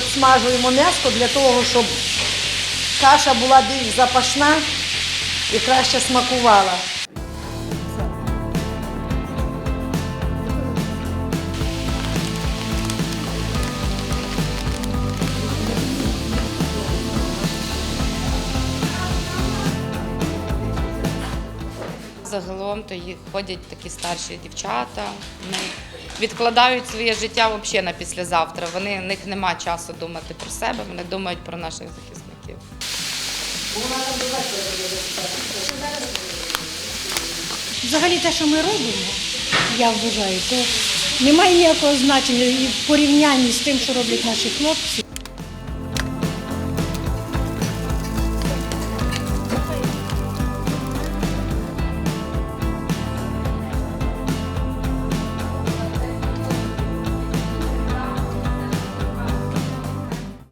обсмажуємо м'ясо для того, щоб каша була більш запашна і краще смакувала. Загалом то їх ходять такі старші дівчата. Відкладають своє життя взагалі на післязавтра. Вони в них нема часу думати про себе, вони думають про наших захисників. Взагалі те, що ми робимо, я вважаю, то немає ніякого значення і в порівнянні з тим, що роблять наші хлопці.